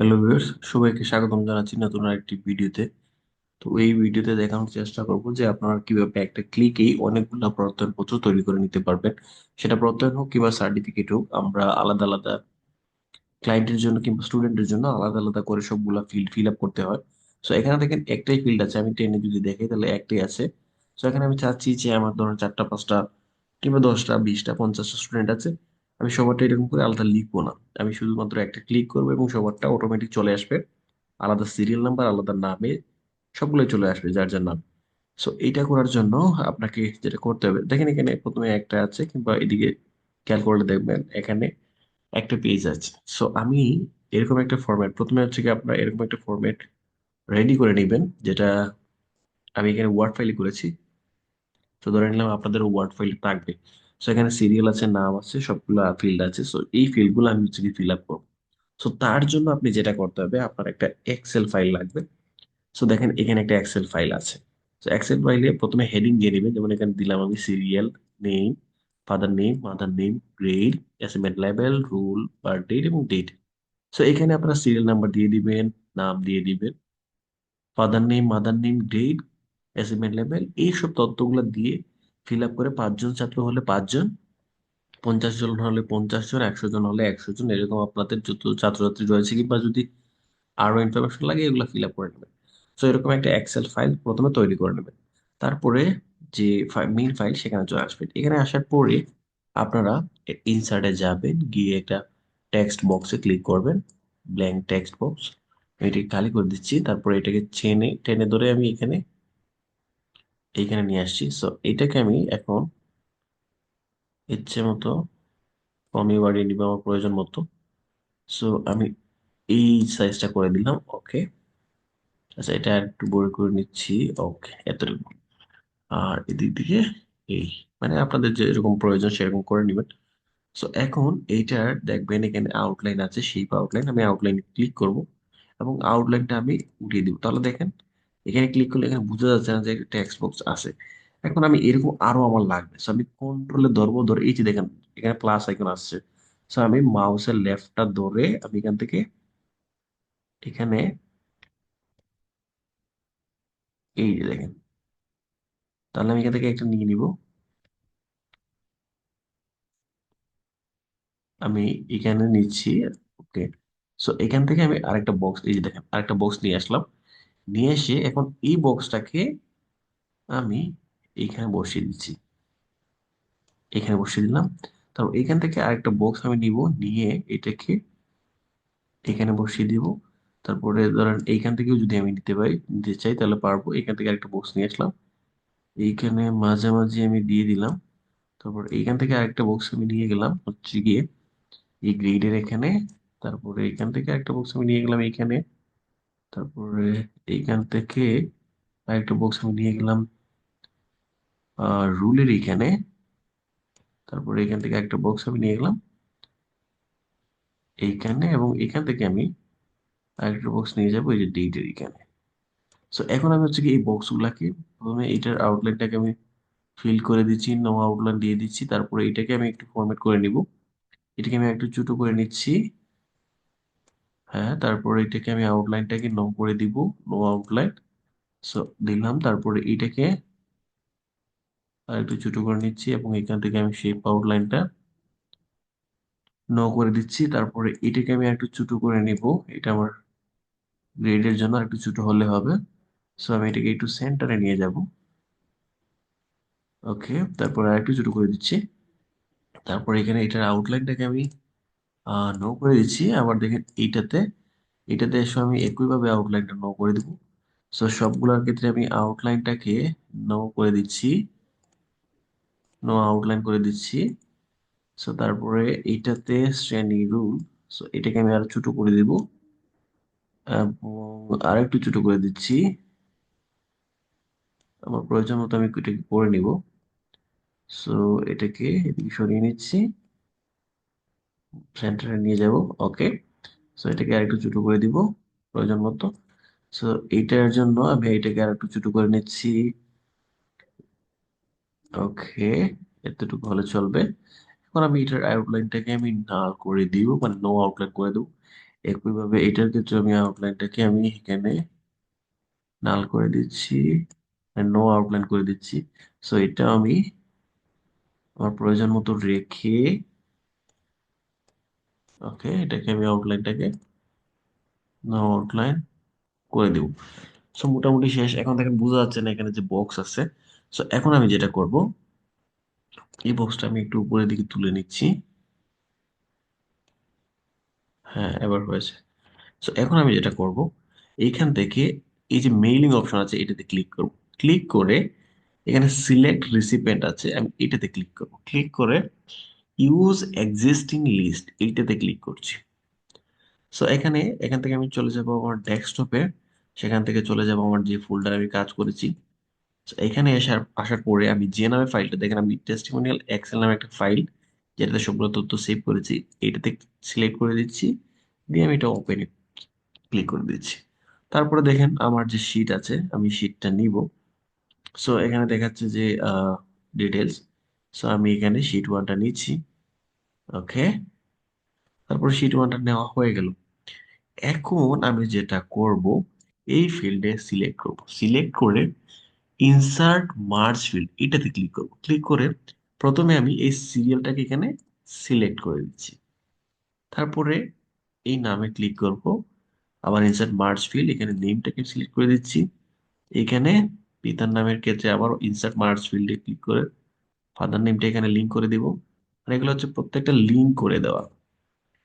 Hello viewers সবাইকে স্বাগতম জানাচ্ছি নতুন আরেকটি ভিডিওতে। তো এই ভিডিওতে দেখানোর চেষ্টা করব যে আপনারা কীভাবে একটা ক্লিকেই অনেকগুলো প্রত্যয়নপত্র তৈরি করে নিতে পারবেন। সেটা প্রত্যয়ন হোক কিংবা সার্টিফিকেট হোক, আমরা আলাদা আলাদা ক্লায়েন্টের জন্য কিংবা স্টুডেন্টের জন্য আলাদা আলাদা করে সবগুলা ফিল্ড ফিল আপ করতে হয়। সো এখানে দেখেন একটাই ফিল্ড আছে, আমি টেনে যদি দেখি তাহলে একটাই আছে। সো এখানে আমি চাচ্ছি যে আমার ধরুন চারটা, পাঁচটা কিংবা দশটা, বিশটা, পঞ্চাশটা স্টুডেন্ট আছে। আমি সবারটা এরকম করে আলাদা লিখব না। আমি শুধুমাত্র একটা ক্লিক করব এবং সবারটা অটোমেটিক চলে আসবে। আলাদা সিরিয়াল নাম্বার আলাদা নামে সবগুলোই চলে আসবে, যার যার নাম। সো এইটা করার জন্য আপনাকে যেটা করতে হবে, দেখেন এখানে প্রথমে একটা আছে কিংবা এদিকে খেয়াল করলে দেখবেন, এখানে একটা পেজ আছে। সো আমি এরকম একটা ফরম্যাট প্রথমে হচ্ছে কি আপনারা এরকম একটা ফরম্যাট রেডি করে নেবেন, যেটা আমি এখানে ওয়ার্ড ফাইলে করেছি। তো ধরে নিলাম আপনাদের ওয়ার্ড ফাইল থাকবে। সো এখানে সিরিয়াল আছে, নাম আছে, সবগুলো ফিল্ড আছে। সো এই ফিল্ডগুলো আমি হচ্ছে কি ফিল আপ করব। সো তার জন্য আপনি যেটা করতে হবে, আপনার একটা এক্সেল ফাইল লাগবে। সো দেখেন, এখানে একটা এক্সেল ফাইল আছে। তো এক্সেল ফাইলে প্রথমে হেডিং দিয়ে নেবেন। যেমন এখানে দিলাম আমি serial name father name mother name grade assignment level roll birth date এবং ডেট সো এখানে আপনারা সিরিয়াল নাম্বার দিয়ে দিবেন, নাম দিয়ে দিবেন। Father name mother name date assignment level এইসব তথ্যগুলো দিয়ে ফিল আপ করে পাঁচজন ছাত্র হলে পাঁচজন, পঞ্চাশ জন হলে পঞ্চাশ জন, একশো জন হলে একশো জন, এরকম আপনাদের যত ছাত্রছাত্রী রয়েছে কিংবা যদি আরও ইনফরমেশন লাগে, এগুলো ফিল আপ করে নেবেন। তো এরকম একটা এক্সেল ফাইল প্রথমে তৈরি করে নেবেন। তারপরে যে মেইন ফাইল সেখানে চলে আসবেন। এখানে আসার পরে আপনারা ইনসার্টে যাবেন, গিয়ে একটা টেক্সট বক্সে ক্লিক করবেন ব্ল্যাঙ্ক টেক্সট বক্স এটি খালি করে দিচ্ছি। তারপরে এটাকে চেনে টেনে ধরে আমি এখানে এইখানে নিয়ে আসছি। সো এটাকে আমি এখন ইচ্ছে মতো কমিয়ে বাড়িয়ে নিব আমার প্রয়োজন মতো। সো আমি এই সাইজটা করে দিলাম ওকে আচ্ছা এটা একটু বড় করে নিচ্ছি ওকে এতটুকু। আর এদিক দিকে এই মানে আপনাদের যেরকম প্রয়োজন সেরকম করে নেবেন। সো এখন এইটার দেখবেন এখানে আউটলাইন আছে, সেই আউটলাইন আমি আউটলাইনে ক্লিক করব এবং আউটলাইনটা আমি উঠিয়ে দিব। তাহলে দেখেন এখানে ক্লিক করলে এখানে বোঝা যাচ্ছে না যে টেক্সট বক্স আছে। এখন আমি এরকম আরও আমার লাগবে। সো আমি কন্ট্রোলে ধরবো, ধরে এই যে দেখেন, এখানে প্লাস আইকন আসছে। সো আমি মাউসের লেফটটা ধরে আমি এখান থেকে এখানে এই যে দেখেন, তাহলে আমি এখান থেকে একটা নিয়ে নিব। আমি এখানে নিচ্ছি ওকে সো এখান থেকে আমি আরেকটা বক্স এই যে দেখেন, আরেকটা বক্স নিয়ে আসলাম। নিয়ে এসে এখন এই বক্সটাকে আমি এইখানে বসিয়ে দিচ্ছি। এখানে বসিয়ে দিলাম। তারপর এখান থেকে আরেকটা বক্স আমি নিব, নিয়ে এটাকে এখানে বসিয়ে দিব। তারপরে ধরেন এইখান থেকেও যদি আমি নিতে পারি, নিতে চাই, তাহলে পারব। এখান থেকে আরেকটা বক্স নিয়ে আসলাম। এইখানে মাঝামাঝি আমি দিয়ে দিলাম। তারপর এইখান থেকে আরেকটা বক্স আমি নিয়ে গেলাম। হচ্ছে গিয়ে এই গ্রিডের এখানে। তারপরে এখান থেকে একটা বক্স আমি নিয়ে গেলাম এইখানে। তারপরে এইখান থেকে আরেকটা বক্স আমি নিয়ে গেলাম রুলের এইখানে। তারপরে এখান থেকে একটা বক্স আমি নিয়ে গেলাম, এইখানে এবং এখান থেকে আমি আরেকটা বক্স নিয়ে যাব, এই যে ডেটের এইখানে। সো এখন আমি হচ্ছে কি এই বক্সগুলাকে প্রথমে এইটার আউটলাইনটাকে আমি ফিল করে দিচ্ছি নো আউটলাইন দিয়ে দিচ্ছি, তারপরে এটাকে আমি একটু ফরম্যাট করে নিব। এটাকে আমি একটু ছোট করে নিচ্ছি। হ্যাঁ তারপরে এটাকে আমি আউটলাইনটাকে নো করে দিব নো আউটলাইন সো দিলাম, তারপরে এটাকে আর একটু ছোট করে নিচ্ছি এবং এখান থেকে আমি শেপ আউটলাইনটা নো করে দিচ্ছি। তারপরে এটাকে আমি একটু ছোট করে নিব, এটা আমার গ্রেডের জন্য একটু ছোট হলে হবে। সো আমি এটাকে একটু সেন্টারে নিয়ে যাব। ওকে তারপরে আর একটু ছোট করে দিচ্ছি। তারপরে এখানে এটার আউটলাইনটাকে আমি নো করে দিচ্ছি। আবার দেখেন এইটাতে এটাতে এসে আমি একইভাবে আউটলাইনটা নো করে দিব। সো সবগুলোর ক্ষেত্রে আমি আউটলাইনটাকে নো করে দিচ্ছি। নো আউটলাইন করে দিচ্ছি। সো তারপরে এইটাতে শ্রেণি রুল সো এটাকে আমি আরও ছোট করে দিব। এবং আর একটু ছোট করে দিচ্ছি। আমার প্রয়োজন মতো আমি এটাকে করে নিব। সো এটাকে এদিকে সরিয়ে নিচ্ছি। সেন্টারে নিয়ে যাব ওকে সো এটাকে আর একটু ছোট করে দিব, প্রয়োজন মতো। সো এইটার জন্য আমি এটাকে আর একটু ছোট করে নিচ্ছি। ওকে এতটুকু হলে চলবে। এখন আমি এটার আউটলাইনটাকে আমি নাল করে দিব মানে নো আউটলাইন করে দেবো। একইভাবে এটার ক্ষেত্রে আমি আউটলাইনটাকে আমি এখানে নাল করে দিচ্ছি নো আউটলাইন করে দিচ্ছি। সো এটা আমি আমার প্রয়োজন মতো রেখে ওকে, এটাকে আমি আউটলাইনটাকে আউটলাইন করে দেব। সো মোটামুটি শেষ। এখন দেখেন বোঝা যাচ্ছে না এখানে যে বক্স আছে। সো এখন আমি যেটা করব, এই বক্সটা আমি একটু উপরের দিকে তুলে নিচ্ছি। হ্যাঁ এবার হয়েছে। সো এখন আমি যেটা করব, এইখান থেকে এই যে মেইলিং অপশন আছে, এটাতে ক্লিক করব। ক্লিক করে এখানে সিলেক্ট রিসিপিয়েন্ট আছে, আমি এটাতে ক্লিক করব। ক্লিক করে ইউজ এক্সিস্টিং লিস্ট এইটাতে ক্লিক করছি। সো এখানে, এখান থেকে আমি চলে যাব আমার ডেস্কটপে সেখান থেকে চলে যাব আমার যে ফোল্ডারে আমি কাজ করেছি। এখানে আসার আসার পরে আমি যে নামে ফাইলটা দেখেন আমি টেস্টিমোনিয়াল এক্সেল নামে একটা ফাইল যেটাতে সবগুলো তথ্য সেভ করেছি এটাতে সিলেক্ট করে দিচ্ছি, দিয়ে আমি এটা ওপেনে ক্লিক করে দিচ্ছি। তারপরে দেখেন আমার যে শিট আছে, আমি শিটটা নিব। সো এখানে দেখাচ্ছে যে ডিটেলস সো আমি এখানে শিট ওয়ানটা নিচ্ছি। ওকে? তারপর শিট ওয়ানটা নেওয়া হয়ে গেল। এখন আমি যেটা করব, এই ফিল্ডে সিলেক্ট করব। সিলেক্ট করে ইনসার্ট মার্জ ফিল্ড এটাতে ক্লিক করব। ক্লিক করে প্রথমে আমি এই সিরিয়ালটাকে এখানে সিলেক্ট করে দিচ্ছি। তারপরে এই নামে ক্লিক করব। আবার ইনসার্ট মার্চ ফিল্ড এখানে নেমটাকে সিলেক্ট করে দিচ্ছি। এখানে পিতার নামের ক্ষেত্রে আবার ইনসার্ট মার্চ ফিল্ডে ক্লিক করে ফাদার নেমটা এখানে লিঙ্ক করে দিব। আর এগুলো হচ্ছে প্রত্যেকটা লিঙ্ক করে দেওয়া।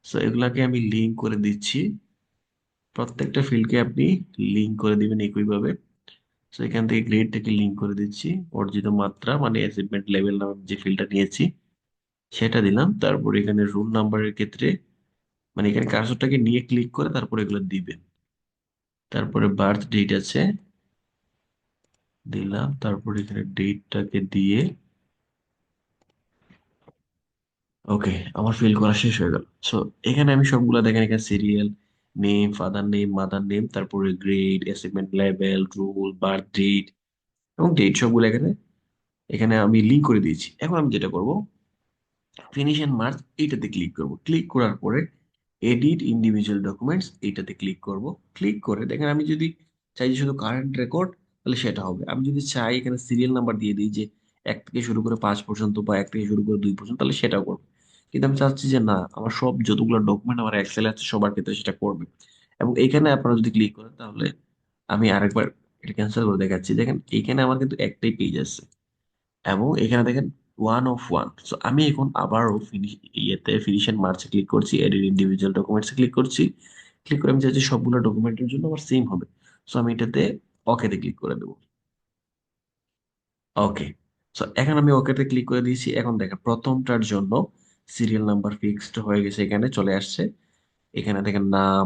সো এগুলাকে আমি লিঙ্ক করে দিচ্ছি। প্রত্যেকটা ফিল্ডকে আপনি লিঙ্ক করে দিবেন একইভাবে সো এখান থেকে গ্রেডটাকে লিঙ্ক করে দিচ্ছি। অর্জিত মাত্রা মানে অ্যাচিভমেন্ট লেভেল নামে যে ফিল্ডটা নিয়েছি, সেটা দিলাম। তারপর এখানে রুল নাম্বারের ক্ষেত্রে মানে এখানে কার্সরটাকে নিয়ে ক্লিক করে তারপর এগুলো দিবেন। তারপরে বার্থ ডেট আছে, দিলাম। তারপর এখানে ডেটটাকে দিয়ে ওকে আমার ফিল করা শেষ হয়ে গেল। সো এখানে আমি সবগুলো দেখেন এখানে serial name father name mother name তারপরে grade achievement level roll birth date এবং ডেট সবগুলো এখানে এখানে আমি লিঙ্ক করে দিয়েছি। এখন আমি যেটা করব ফিনিশ এন্ড মার্জ এইটাতে ক্লিক করব। ক্লিক করার পরে এডিট ইন্ডিভিজুয়াল ডকুমেন্টস এইটাতে ক্লিক করব। ক্লিক করে দেখেন আমি যদি চাই যে শুধু কারেন্ট রেকর্ড তাহলে সেটা হবে। আমি যদি চাই এখানে সিরিয়াল নাম্বার দিয়ে দিই যে এক থেকে শুরু করে পাঁচ পর্যন্ত বা এক থেকে শুরু করে দুই পর্যন্ত, তাহলে সেটাও করবে। কিন্তু আমি চাচ্ছি যে না, আমার সব যতগুলো ডকুমেন্ট আমার এক্সেলে আছে, সবার ক্ষেত্রে সেটা করবে। এবং এখানে আপনারা যদি ক্লিক করেন, তাহলে আমি আরেকবার এটা ক্যান্সেল করে দেখাচ্ছি। দেখেন এইখানে আমার কিন্তু একটাই পেজ আছে। এবং এখানে দেখেন ওয়ান অফ ওয়ান সো আমি এখন আবারও ফিনিশ ইয়েতে ফিনিশ এন্ড মার্চে ক্লিক করছি এডিট ইন্ডিভিজুয়াল ডকুমেন্টসে ক্লিক করছি। ক্লিক করে আমি চাইছি সবগুলো ডকুমেন্টের জন্য আমার সেম হবে। সো আমি এটাতে ওকেতে ক্লিক করে দেবো। ওকে সো এখন আমি ওকেতে ক্লিক করে দিয়েছি। এখন দেখেন, প্রথমটার জন্য সিরিয়াল নাম্বার ফিক্সড হয়ে গেছে এখানে, চলে আসছে। এখানে দেখেন নাম,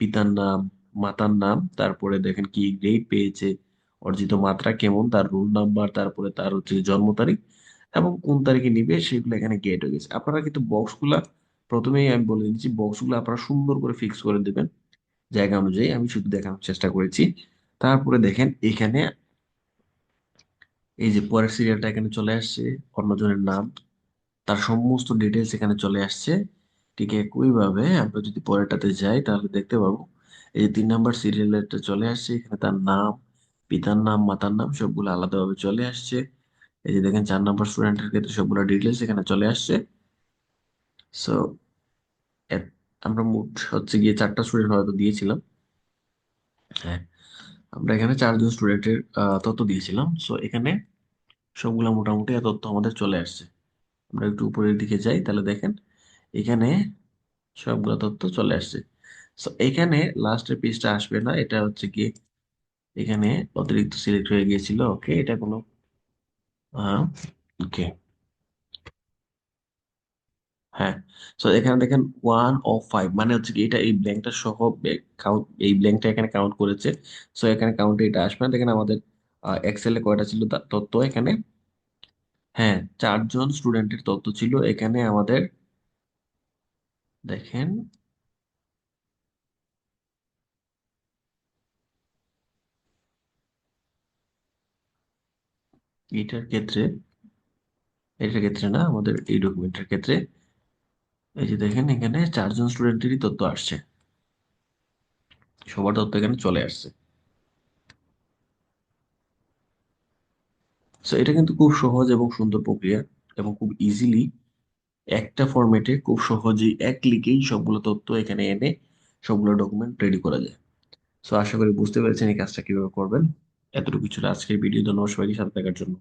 পিতার নাম, মাতার নাম, তারপরে দেখেন কি গ্রেড পেয়েছে, অর্জিত মাত্রা কেমন, তার রোল নাম্বার তারপরে তার হচ্ছে জন্ম তারিখ এবং কোন তারিখে নিবে সেগুলো এখানে গেট হয়ে গেছে। আপনারা কিন্তু বক্সগুলা প্রথমেই আমি বলে দিচ্ছি বক্সগুলো আপনারা সুন্দর করে ফিক্স করে দেবেন। জায়গা অনুযায়ী আমি শুধু দেখানোর চেষ্টা করেছি। তারপরে দেখেন এখানে এই যে পরের সিরিয়ালটা এখানে চলে আসছে, অন্যজনের নাম। তার সমস্ত ডিটেলস এখানে চলে আসছে। ঠিক একইভাবে আমরা যদি পরেরটাতে যাই, তাহলে দেখতে পাবো, এই যে তিন নাম্বার সিরিয়ালটা চলে আসছে, এখানে তার নাম, পিতার নাম, মাতার নাম সবগুলো আলাদাভাবে চলে আসছে। এই যে দেখেন, চার নাম্বার স্টুডেন্টের ক্ষেত্রে সবগুলো ডিটেলস এখানে চলে আসছে। সো আমরা মোট হচ্ছে গিয়ে চারটা স্টুডেন্ট হয়তো দিয়েছিলাম। হ্যাঁ আমরা এখানে চারজন স্টুডেন্টের তথ্য দিয়েছিলাম। সো এখানে সবগুলো মোটামুটি তথ্য আমাদের চলে আসছে। আমরা একটু উপরের দিকে যাই, তাহলে দেখেন এখানে সবগুলো তথ্য চলে আসছে। সো এখানে লাস্টের পেজটা আসবে না, এটা হচ্ছে কি এখানে অতিরিক্ত সিলেক্ট হয়ে গিয়েছিল ওকে এটা কোনো ওকে হ্যাঁ সো এখানে দেখেন ওয়ান অফ ফাইভ মানে হচ্ছে কি এটা এই ব্ল্যাঙ্কটা সহ কাউন্ট এই ব্ল্যাঙ্কটা এখানে কাউন্ট করেছে। সো এখানে কাউন্টে এটা আসবে না। দেখেন আমাদের এক্সেলে কয়টা ছিল তথ্য এখানে হ্যাঁ চারজন স্টুডেন্টের তথ্য ছিল। এখানে আমাদের দেখেন, এটার ক্ষেত্রে এটার ক্ষেত্রে না, আমাদের এই ডকুমেন্টের ক্ষেত্রে, এই যে দেখেন এখানে চারজন স্টুডেন্টেরই তথ্য আসছে। সবার তথ্য এখানে চলে আসছে। সো এটা কিন্তু খুব সহজ এবং সুন্দর প্রক্রিয়া এবং খুব ইজিলি একটা ফরম্যাটে খুব সহজেই এক ক্লিকেই সবগুলো তথ্য এখানে এনে সবগুলো ডকুমেন্ট রেডি করা যায়। সো আশা করি বুঝতে পেরেছেন এই কাজটা কীভাবে করবেন। এতটুকু ছিল আজকের ভিডিও ধন্যবাদ সবাইকে সাথে থাকার জন্য।